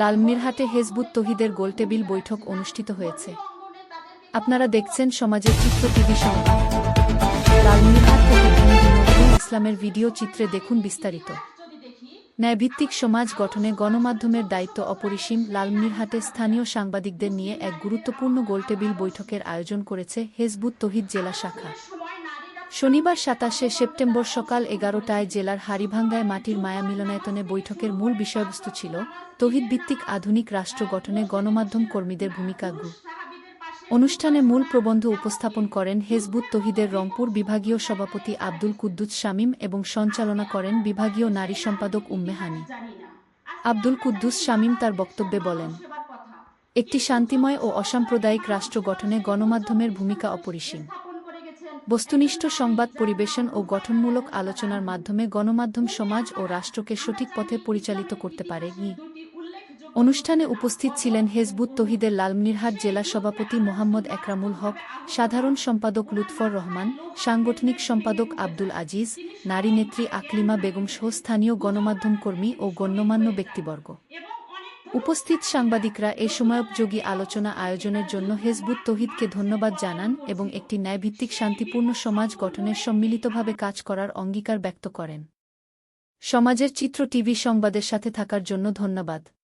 লালমিরহাটে হেজবুত তহিদের গোলটেবিল বৈঠক অনুষ্ঠিত হয়েছে। আপনারা দেখছেন সমাজের চিত্র টিভি লালমিরহাট ইসলামের ভিডিও চিত্রে দেখুন বিস্তারিত। ন্যায়ভিত্তিক সমাজ গঠনে গণমাধ্যমের দায়িত্ব অপরিসীম, লালমিরহাটে স্থানীয় সাংবাদিকদের নিয়ে এক গুরুত্বপূর্ণ গোলটেবিল বৈঠকের আয়োজন করেছে হেজবুত তহিদ জেলা শাখা। শনিবার সাতাশে সেপ্টেম্বর সকাল এগারোটায় জেলার হারিভাঙ্গায় মাটির মায়া মিলনায়তনে বৈঠকের মূল বিষয়বস্তু ছিল তহিদ ভিত্তিক আধুনিক রাষ্ট্র গঠনে গণমাধ্যম কর্মীদের ভূমিকা গু। অনুষ্ঠানে মূল প্রবন্ধ উপস্থাপন করেন হেজবুত তহিদের রংপুর বিভাগীয় সভাপতি আব্দুল কুদ্দুস শামীম এবং সঞ্চালনা করেন বিভাগীয় নারী সম্পাদক উম্মে হানি। আব্দুল কুদ্দুস শামীম তার বক্তব্যে বলেন, একটি শান্তিময় ও অসাম্প্রদায়িক রাষ্ট্র গঠনে গণমাধ্যমের ভূমিকা অপরিসীম। বস্তুনিষ্ঠ সংবাদ পরিবেশন ও গঠনমূলক আলোচনার মাধ্যমে গণমাধ্যম সমাজ ও রাষ্ট্রকে সঠিক পথে পরিচালিত করতে পারে। ই অনুষ্ঠানে উপস্থিত ছিলেন হেজবুত তহিদের লালমনিরহাট জেলা সভাপতি মোহাম্মদ একরামুল হক, সাধারণ সম্পাদক লুৎফর রহমান, সাংগঠনিক সম্পাদক আব্দুল আজিজ, নারী নেত্রী আকলিমা বেগমসহ স্থানীয় গণমাধ্যম কর্মী ও গণ্যমান্য ব্যক্তিবর্গ। উপস্থিত সাংবাদিকরা এ সময়োপযোগী আলোচনা আয়োজনের জন্য হেজবুত তহিদকে ধন্যবাদ জানান এবং একটি ন্যায়ভিত্তিক শান্তিপূর্ণ সমাজ গঠনের সম্মিলিতভাবে কাজ করার অঙ্গীকার ব্যক্ত করেন। সমাজের চিত্র টিভি সংবাদের সাথে থাকার জন্য ধন্যবাদ।